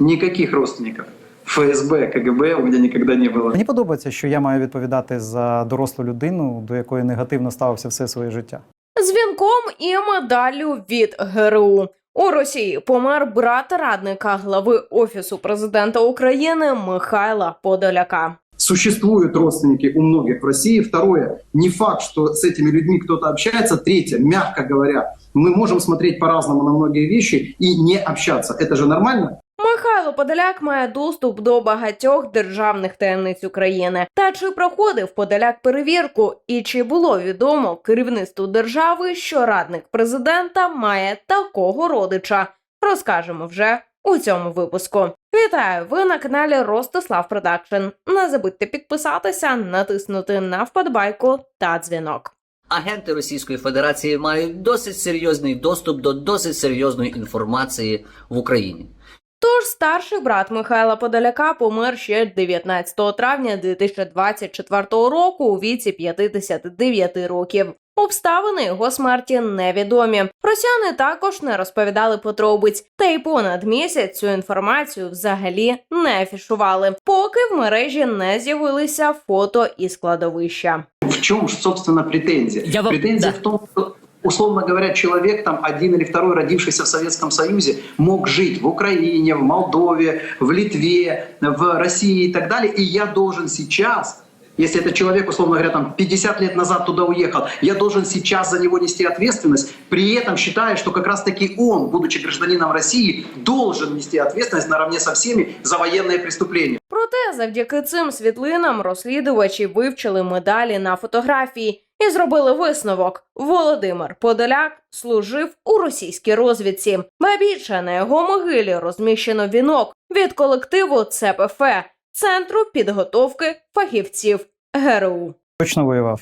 Никаких родственников. ФСБ, КГБ у меня никогда не было. Мені подобається, що я маю відповідати за дорослу людину, до якої негативно ставився все своє життя. з вінком і медаллю від ГРУ. У Росії помер брат радника глави офісу президента України Михайла Подоляка. Существуют родственники у многих в России. Второе, не факт, что с этими людьми кто-то общается. Третье, мягко говоря, мы можем смотреть по-разному на многие вещи и не общаться. Это же нормально? Михайло Подоляк має доступ до багатьох державних таємниць України. Та чи проходив Подоляк перевірку, і чи було відомо керівництву держави, що радник президента має такого родича? Розкажемо вже у цьому випуску. Вітаю! Ви на каналі Ростислав Продакшн. Не забудьте підписатися, натиснути на вподобайку та дзвінок. Агенти Російської Федерації мають досить серйозний доступ до досить серйозної інформації в Україні. Тож старший брат Михайла Подоляка помер ще 19 травня 2024 року у віці 59 років. Обставини його смерті невідомі. Росіяни також не розповідали подробиць, та й понад місяць цю інформацію взагалі не афішували, поки в мережі не з'явилися фото із кладовища. В чем, ж, собственно, претензия? Я вам- Претензия да. в том, что условно говоря, человек там один или второй, родившийся в Советском Союзе, мог жить в Украине, в Молдове, в Литве, в России и так далее. И я должен сейчас, если этот человек, условно говоря, там 50 лет назад туда уехал, я должен сейчас за него нести ответственность, при этом считая, что как раз-таки он, будучи гражданином России, должен нести ответственность наравне со всеми за военные преступления. Проте, завдяки цим світлинам розслідувачі вивчили медалі на фотографії і зробили висновок: Володимир Подоляк служив у російській розвідці. Ба більше на його могилі розміщено вінок від колективу ЦПФ Центру підготовки фахівців ГРУ. Точно воював.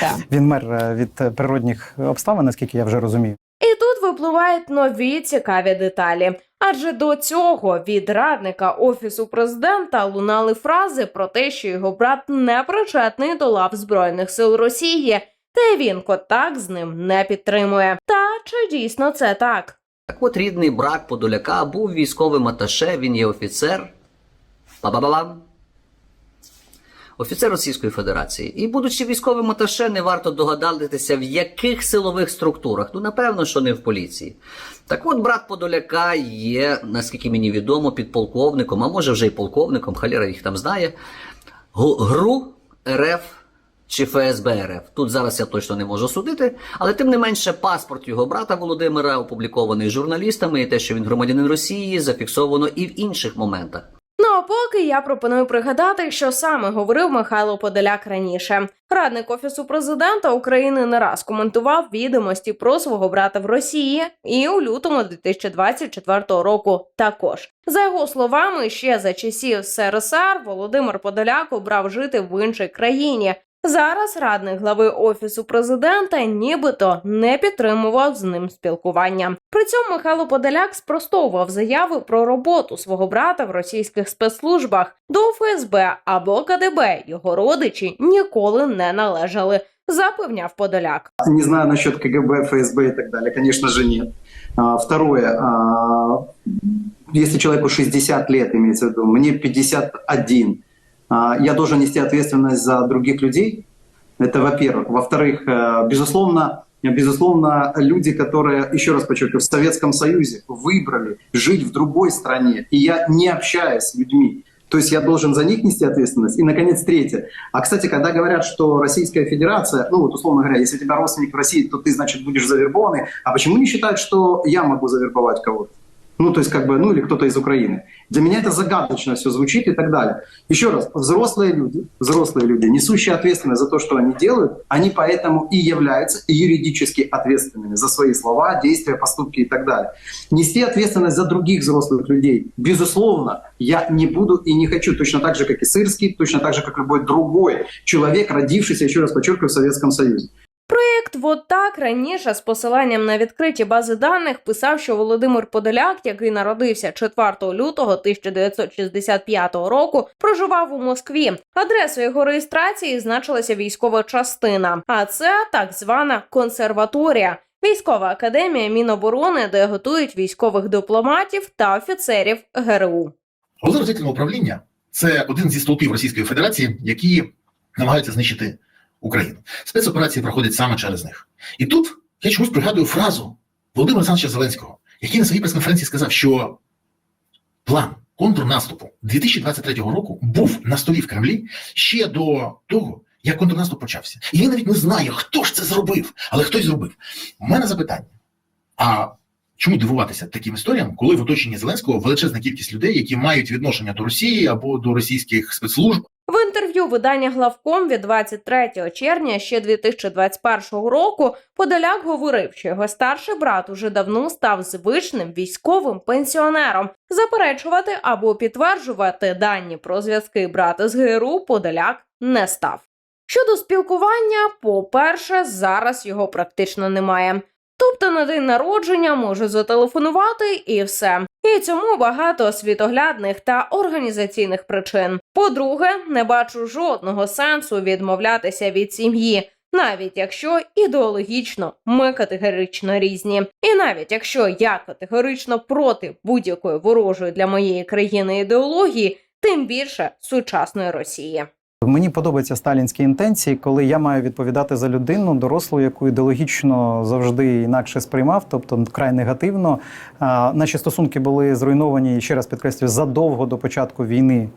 Так. Він мер е, від природних обставин, наскільки я вже розумію. І тут випливають нові цікаві деталі. Адже до цього від радника офісу президента лунали фрази про те, що його брат не причетний до лав збройних сил Росії, та він так з ним не підтримує. Та чи дійсно це так? Так от рідний брат Подоляка був військовим аташе, він є офіцер. Ба-ба-ба-бам. Офіцер Російської Федерації. І будучи військовим аташе, не варто догадатися, в яких силових структурах. Ну, напевно, що не в поліції. Так от брат Подоляка є, наскільки мені відомо, підполковником, а може вже й полковником, халера їх там знає. ГРУ РФ чи ФСБ РФ. Тут зараз я точно не можу судити, але тим не менше паспорт його брата Володимира опублікований журналістами, і те, що він громадянин Росії, зафіксовано і в інших моментах. Поки я пропоную пригадати, що саме говорив Михайло Подоляк раніше. Радник офісу президента України не раз коментував відомості про свого брата в Росії, і у лютому 2024 року також. За його словами, ще за часів СРСР Володимир Подоляк обрав жити в іншій країні. Зараз радник глави офісу президента нібито не підтримував з ним спілкування. При цьому Михайло Подоляк спростовував заяви про роботу свого брата в російських спецслужбах до ФСБ або КДБ. Його родичі ніколи не належали. Запевняв Подоляк. Не знаю насчет КГБ, ФСБ и так далее, конечно же нет. А, Второе, а, если человеку 60 лет, имеется в виду, мне 51, а, я должен нести ответственность за других людей, это во-первых. Во-вторых, э, безусловно, безусловно, люди, которые, еще раз подчеркиваю, в Советском Союзе выбрали жить в другой стране, и я не общаюсь с людьми, то есть я должен за них нести ответственность. И, наконец, третье. А, кстати, когда говорят, что Российская Федерация, ну вот условно говоря, если у тебя родственник в России, то ты, значит, будешь завербованный. А почему не считают, что я могу завербовать кого-то? Ну, то есть, как бы, ну, или кто-то из Украины. Для меня это загадочно все звучит и так далее. Еще раз, взрослые люди, взрослые люди, несущие ответственность за то, что они делают, они поэтому и являются юридически ответственными за свои слова, действия, поступки и так далее. Нести ответственность за других взрослых людей, безусловно, я не буду и не хочу, точно так же, как и Сырский, точно так же, как любой другой человек, родившийся, еще раз подчеркиваю, в Советском Союзе. Проєкт «Вот так» раніше з посиланням на відкриті бази даних писав, що Володимир Подоляк, який народився 4 лютого 1965 року, проживав у Москві. Адресою його реєстрації значилася військова частина, а це так звана консерваторія. військова академія Міноборони, де готують військових дипломатів та офіцерів ГРУ. Головне розвідувальне управління це один зі стовпів Російської Федерації, які намагаються знищити Україну. Спецоперації проходять саме через них. І тут я чомусь пригадую фразу Володимира Олександровича Зеленського, який на своїй прес-конференції сказав, що план контрнаступу 2023 року був на столі в Кремлі ще до того, як контрнаступ почався. І він навіть не знає, хто ж це зробив, але хтось зробив. У мене запитання: а чому дивуватися таким історіям, коли в оточенні Зеленського величезна кількість людей, які мають відношення до Росії або до російських спецслужб, В інтерв'ю видання главком від 23 червня ще 2021 року Подоляк говорив, що його старший брат уже давно став звичним військовим пенсіонером. Заперечувати або підтверджувати дані про зв'язки брата з ГРУ Подоляк не став. Щодо спілкування, по-перше, зараз його практично немає. Тобто на день народження може зателефонувати і все. І цьому багато світоглядних та організаційних причин. По-друге, не бачу жодного сенсу відмовлятися від сім'ї, навіть якщо ідеологічно ми категорично різні, і навіть якщо я категорично проти будь-якої ворожої для моєї країни ідеології, тим більше сучасної Росії. Мені подобаються сталінські інтенції, коли я маю відповідати за людину, дорослу, яку ідеологічно завжди інакше сприймав, тобто вкрай негативно. Наші стосунки були зруйновані, ще раз підкреслюю, задовго до початку війни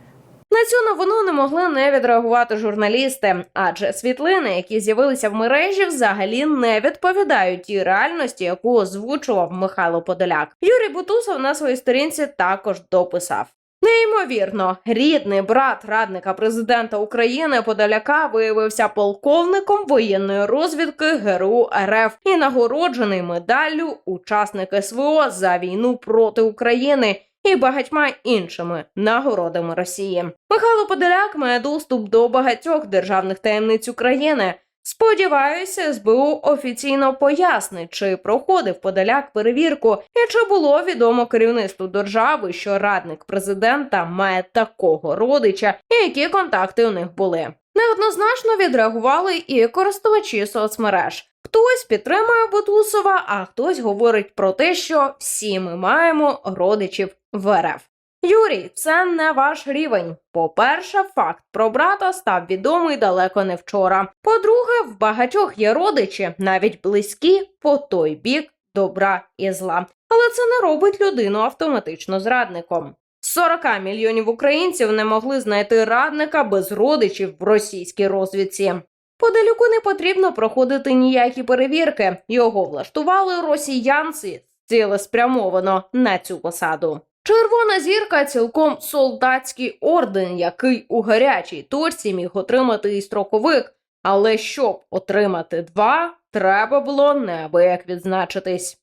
На цю новину не могли не відреагувати журналісти, адже світлини, які з'явилися в мережі, взагалі не відповідають тій реальності, яку озвучував Михайло Подоляк. Юрій Бутусов на своїй сторінці також дописав. Неймовірно, рідний брат радника президента України Подоляка виявився полковником воєнної розвідки ГРУ РФ і нагороджений медаллю учасник СВО за війну проти України і багатьма іншими нагородами Росії. Михайло Подоляк має доступ до багатьох державних таємниць України. Сподіваюся, СБУ офіційно пояснить, чи проходив Подоляк перевірку, і чи було відомо керівництву держави, що радник президента має такого родича, і які контакти у них були. Неоднозначно відреагували і користувачі соцмереж. Хтось підтримує Бутусова, а хтось говорить про те, що всі ми маємо родичів в РФ. Юрій, це не ваш рівень. По-перше, факт про брата став відомий далеко не вчора. По-друге, в багатьох є родичі, навіть близькі, по той бік добра і зла. Але це не робить людину автоматично зрадником. 40 мільйонів українців не могли знайти радника без родичів в російській розвідці. Поделюку не потрібно проходити ніякі перевірки. Його влаштували росіянці цілеспрямовано на цю посаду. Червона зірка цілком солдатський орден, який у гарячій точці міг отримати і строковик. Але щоб отримати два, треба було неабияк відзначитись.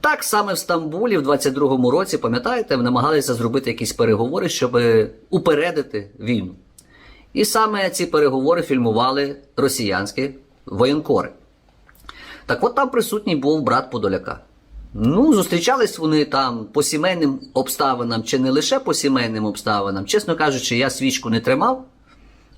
Так саме в Стамбулі в 22-му році, пам'ятаєте, намагалися зробити якісь переговори, щоб упередити війну. І саме ці переговори фільмували росіянські воєнкори. Так от там присутній був брат Подоляка. Ну, зустрічались вони там по сімейним обставинам, чи не лише по сімейним обставинам. Чесно кажучи, я свічку не тримав,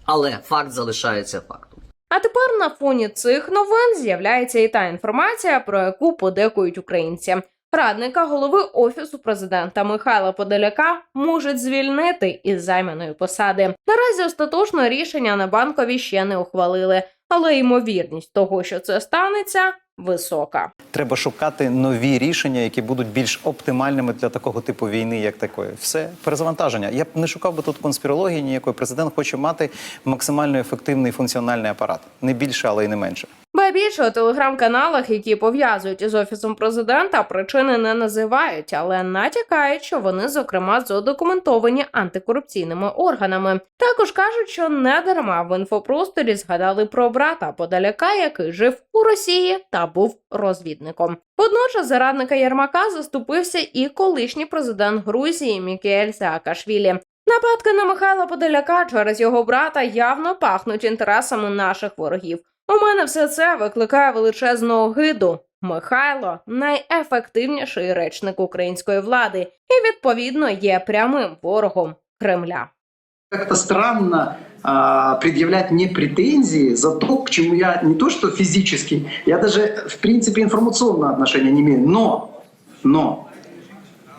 але факт залишається фактом. А тепер на фоні цих новин з'являється і та інформація, про яку подекують українці. Радника голови офісу президента Михайла Подоляка можуть звільнити із займаної посади. Наразі остаточно рішення на банкові ще не ухвалили, але ймовірність того, що це станеться, висока. Треба шукати нові рішення, які будуть більш оптимальними для такого типу війни, як такої. Все перезавантаження. Я б не шукав би тут конспірології ніякої. Президент хоче мати максимально ефективний функціональний апарат, не більше, але й не менше. Ба більше у телеграм-каналах, які пов'язують із офісом президента, причини не називають, але натякають, що вони зокрема задокументовані антикорупційними органами. Також кажуть, що не дарма в інфопросторі згадали про брата Подаляка, який жив у Росії та був розвідником. Водночас за радника Єрмака заступився і колишній президент Грузії Мікель Саакашвілі. Нападки на Михайла Подоляка через його брата явно пахнуть інтересами наших ворогів. У мене все це викликає величезну огиду. Михайло найефективніший речник української влади і відповідно є прямим ворогом Кремля. Как-то странно а, предъявлять мне претензии за то, к чему я не то что физически, я даже в принципе информационное отношение не имею. Но, но,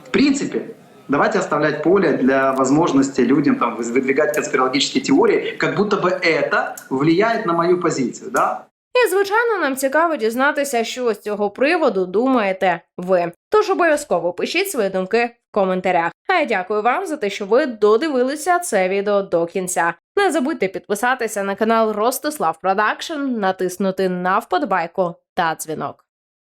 в принципе, давайте оставлять поле для возможности людям там выдвигать конспирологические теории, как будто бы это влияет на мою позицию, да? І звичайно, нам цікаво дізнатися, що з цього приводу думаєте ви. Тож обов'язково пишіть свої думки в коментарях. А я дякую вам за те, що ви додивилися це відео до кінця. Не забудьте підписатися на канал Ростислав Продакшн, натиснути на вподобайку та дзвінок.